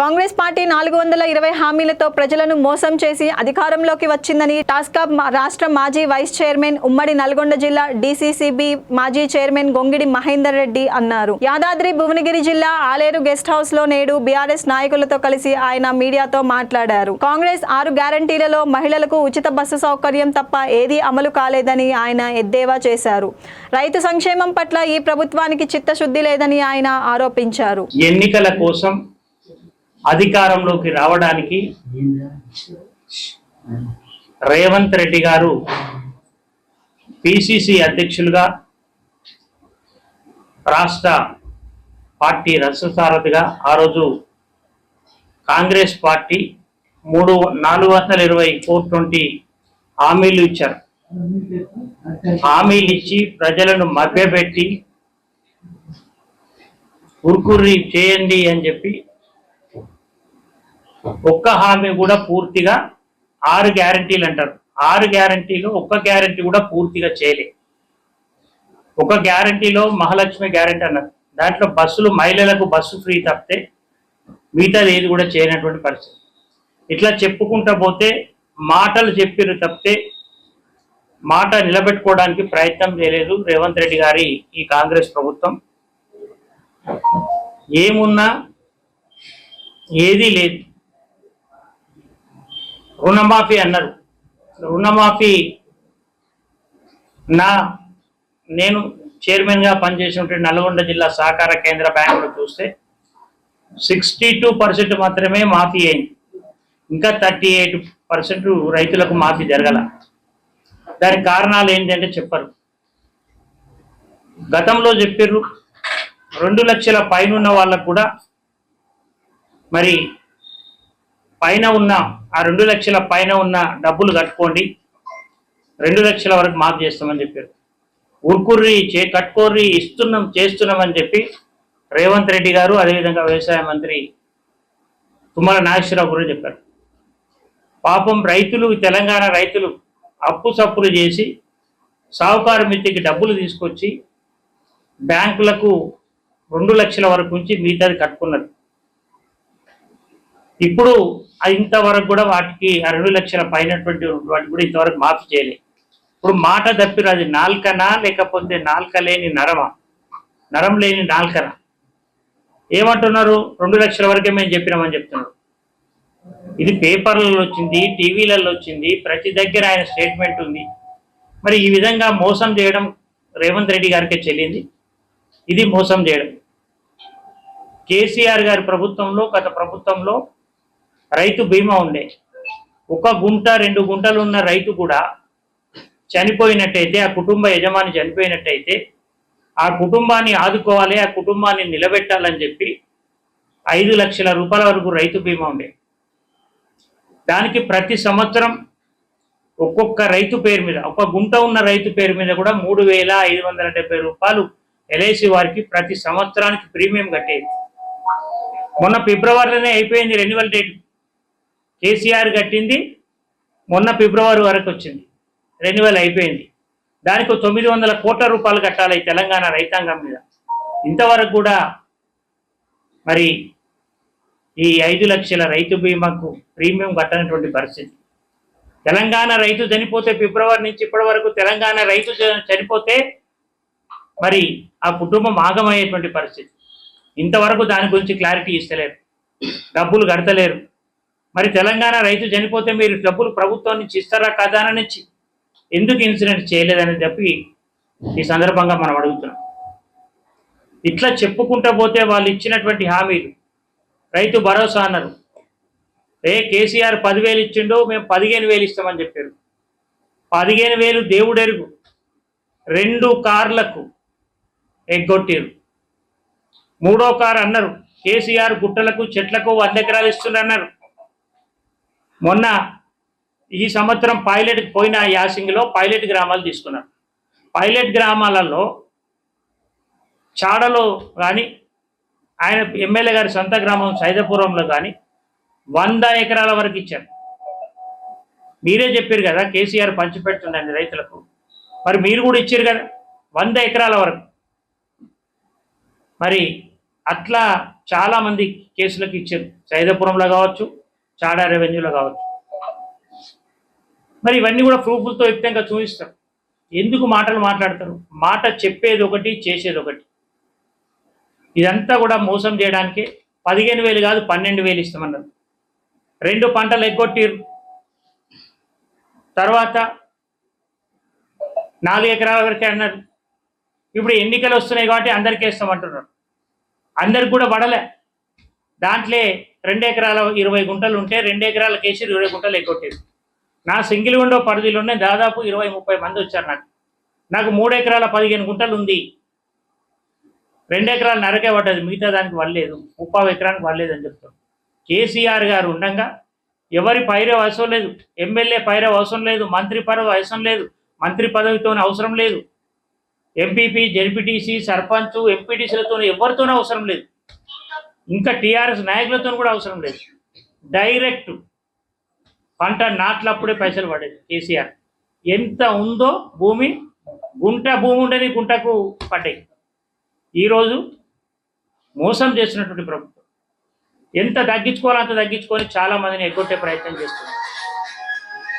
Congress party నాలుగు వందల ఇరవై హామీలతో ప్రజలను మోసం చేసి అధికారంలోకి వచ్చిందని టాస్కాబ్ రాష్ట్ర మాజీ వైస్ చైర్మన్ ఉమ్మడి నల్గొండ జిల్లా డీసీసీబీ మాజీ చైర్మన్ గొంగిడి మహేందర్ రెడ్డి అన్నారు. యాదాద్రి భువనగిరి జిల్లా ఆలేరు గెస్ట్ హౌస్లో నేడు బీఆర్ఎస్ నాయకులతో కలిసి ఆయన మీడియాతో మాట్లాడారు. కాంగ్రెస్ ఆరు గ్యారంటీలలో మహిళలకు ఉచిత బస్సు సౌకర్యం తప్ప ఏదీ అమలు కాలేదని ఆయన ఎద్దేవా చేశారు. రైతు సంక్షేమం పట్ల ఈ ప్రభుత్వానికి చిత్తశుద్ధి లేదని ఆయన ఆరోపించారు. ఎన్నికల కోసం అధికారంలోకి రావడానికి రేవంత్ రెడ్డి గారు పిసిసి అధ్యక్షులుగా రాష్ట్ర పార్టీ రససారథిగా ఆ రోజు కాంగ్రెస్ పార్టీ మూడు నాలుగు వందల ఇరవై ఫోర్ ట్వంటీ హామీలు ఇచ్చారు. హామీలు ఇచ్చి ప్రజలను మభ్యపెట్టి ఉరుకుర్రి చేయండి అని చెప్పి ఒక్క హామీ కూడా పూర్తిగా ఆరు గ్యారంటీలు అంటారు. ఆరు గ్యారంటీలో ఒక్క గ్యారంటీ కూడా పూర్తిగా చేయలే. ఒక గ్యారంటీలో మహాలక్ష్మి గ్యారంటీ అన్నారు. దాంట్లో బస్సులు మహిళలకు బస్సు ఫ్రీ తప్పితే మిగతాది ఏది కూడా చేయనటువంటి పరిస్థితి. ఇట్లా చెప్పుకుంటా పోతే మాటలు చెప్పిన తప్పితే మాట నిలబెట్టుకోవడానికి ప్రయత్నం చేయలేదు రేవంత్ రెడ్డి గారి ఈ కాంగ్రెస్ ప్రభుత్వం. ఏమున్నా ఏదీ లేదు. రుణమాఫీ అన్నారు. రుణమాఫీ నా నేను చైర్మన్గా పనిచేసినటువంటి నల్గొండ జిల్లా సహకార కేంద్ర బ్యాంకులో చూస్తే సిక్స్టీ టూ పర్సెంట్ మాత్రమే మాఫీ అయింది. ఇంకా థర్టీ ఎయిట్ పర్సెంట్ రైతులకు మాఫీ జరగల. దానికి కారణాలు ఏంటంటే చెప్పరు. గతంలో చెప్పారు రెండు లక్షల పైన ఉన్న వాళ్ళకు కూడా మరి పైన ఉన్న ఆ రెండు లక్షల పైన ఉన్న డబ్బులు కట్టుకోండి. రెండు లక్షల వరకు మాఫ్ చేస్తామని చెప్పారు. ఉర్కుర్రి చే కట్టుకోర్రి ఇస్తున్నాం చేస్తున్నామని చెప్పి రేవంత్ రెడ్డి గారు అదేవిధంగా వ్యవసాయ మంత్రి తుమ్మల నాగేశ్వరరావు గురు చెప్పారు. పాపం రైతులు తెలంగాణ రైతులు అప్పు సప్పులు చేసి సాహుకారు మిత్తికి డబ్బులు తీసుకొచ్చి బ్యాంకులకు రెండు లక్షల వరకు ఉంచి మిగతాది కట్టుకున్నారు. ఇప్పుడు ఇంతవరకు కూడా వాటికి రెండు లక్షల పైనటువంటి వాటికి కూడా ఇంతవరకు మాఫీ చేయలేదు ఇప్పుడు మాట తప్పిరు అది నాల్కనా లేకపోతే నాల్క లేని నరమా? నరం లేని నాల్కనా? ఏమంటున్నారు? రెండు లక్షల వరకే మేము చెప్పినామని చెప్తున్నారు. ఇది పేపర్లలో వచ్చింది టీవీలలో వచ్చింది ప్రతి దగ్గర ఆయన స్టేట్మెంట్ ఉంది. మరి ఈ విధంగా మోసం చేయడం రేవంత్ రెడ్డి గారికే చెల్లింది. ఇది మోసం చేయడం. కేసీఆర్ గారి ప్రభుత్వంలో గత ప్రభుత్వంలో రైతు బీమా ఉండే. ఒక గుంట రెండు గుంటలు ఉన్న రైతు కూడా చనిపోయినట్టయితే ఆ కుటుంబ యజమాని చనిపోయినట్టయితే ఆ కుటుంబాన్ని ఆదుకోవాలి ఆ కుటుంబాన్ని నిలబెట్టాలని చెప్పి ఐదు లక్షల రూపాయల వరకు రైతు బీమా ఉండే. దానికి ప్రతి సంవత్సరం ఒక్కొక్క రైతు పేరు మీద ఒక గుంట ఉన్న రైతు పేరు మీద కూడా మూడు వేల ఐదు వందల డెబ్బై రూపాయలు ఎల్ఐసి వారికి ప్రతి సంవత్సరానికి ప్రీమియం కట్టేది. మొన్న ఫిబ్రవరిలోనే అయిపోయింది రెన్యువల్ డేట్ కేసీఆర్ కట్టింది మొన్న ఫిబ్రవరి వరకు వచ్చింది. రెన్యువల్ అయిపోయింది. దానికి తొమ్మిది వందల కోట్ల రూపాయలు కట్టాలి ఈ తెలంగాణ రైతాంగం మీద. ఇంతవరకు కూడా మరి ఈ ఐదు లక్షల రైతు బీమాకు ప్రీమియం కట్టనటువంటి పరిస్థితి. తెలంగాణ రైతు చనిపోతే ఫిబ్రవరి నుంచి ఇప్పటి వరకు తెలంగాణ రైతు చ- చనిపోతే మరి ఆ కుటుంబం ఆగమయ్యేటువంటి పరిస్థితి. ఇంతవరకు దాని గురించి క్లారిటీ ఇస్తలేరు. డబ్బులు కడతలేరు. మరి తెలంగాణ రైతు చనిపోతే మీరు డబ్బులు ప్రభుత్వం నుంచి ఇస్తారా కదా అని నుంచి ఎందుకు ఇన్సిడెంట్ చేయలేదని చెప్పి ఈ సందర్భంగా మనం అడుగుతున్నాం. ఇట్లా చెప్పుకుంటూ పోతే వాళ్ళు ఇచ్చినటువంటి హామీలు రైతు భరోసా అన్నారు. ఏ కేసీఆర్ పదివేలు ఇచ్చిండో మేము పదిహేను వేలు ఇస్తామని చెప్పారు. పదిహేను వేలు దేవుడెరుగు. రెండు కార్లకు ఎగ్గొట్టారు. మూడో కారు అన్నారు కేసీఆర్ గుట్టలకు చెట్లకు వంద ఎకరాలు ఇస్తున్నారు మొన్న ఈ సంవత్సరం పైలట్కి పోయిన యాసింగ్లో పైలట్ గ్రామాలు తీసుకున్నారు. పైలట్ గ్రామాలలో చాడలో కానీ ఆయన ఎమ్మెల్యే గారి సొంత గ్రామం సైదపురంలో కానీ వంద ఎకరాల వరకు ఇచ్చారు. మీరే చెప్పారు కదా కేసీఆర్ పంచిపెడుతుండండి రైతులకు. మరి మీరు కూడా ఇచ్చారు కదా వంద ఎకరాల వరకు. మరి అట్లా చాలామంది కేసులకు ఇచ్చారు. సైదపురంలో కావచ్చు చాడా రెవెన్యూలో కావచ్చు. మరి ఇవన్నీ కూడా ప్రూఫ్లతో యుక్తంగా చూపిస్తారు. ఎందుకు మాటలు మాట్లాడతారు? మాట చెప్పేది ఒకటి చేసేది ఒకటి. ఇదంతా కూడా మోసం చేయడానికి పదిహేను వేలు కాదు పన్నెండు వేలు ఇస్తామన్నారు. రెండు పంటలు ఎగ్గొట్టిరు తర్వాత నాలుగు ఎకరాల వరకే అన్నారు. ఇప్పుడు ఎన్నికలు వస్తున్నాయి కాబట్టి అందరికీ ఇస్తామంటున్నారు. అందరికి కూడా పడలే. దాంట్లో రెండు ఎకరాల ఇరవై గుంటలు ఉంటే రెండు ఎకరాల కేసి ఇరవై గుంటలు ఎగ్గొట్టారు నా సింగిల్ విండో పరిధిలోనే దాదాపు ఇరవై ముప్పై మంది వచ్చారు నాకు. నాకు మూడు ఎకరాల పదిహేను గుంటలు ఉంది. రెండు ఎకరాలు నరకే పడ్డది. మిగతా దానికి వల్లేదు ముప్పై ఎకరానికి వల్లేదు అని చెప్తాం కేసీఆర్ గారు ఉండగా ఎవరి పైరే అవసరం లేదు. ఎమ్మెల్యే పైరే అవసరం లేదు. మంత్రి పదవి అవసరం లేదు. మంత్రి పదవితో అవసరం లేదు. ఎంపీపీ జెడ్పీటీసీ సర్పంచ్ ఎంపీటీసీలతో ఎవరితోనూ అవసరం లేదు. ఇంకా టీఆర్ఎస్ నాయకులతో కూడా అవసరం లేదు. డైరెక్ట్ పంట నాట్లప్పుడే పైసలు పడేది కేసీఆర్. ఎంత ఉందో భూమి గుంట భూమి ఉండేది గుంటకు పడ్డాయి. ఈరోజు మోసం చేసినటువంటి ప్రభుత్వం. ఎంత తగ్గించుకోవాలో అంత తగ్గించుకొని చాలా మందిని ఎగ్గొట్టే ప్రయత్నం చేస్తుంది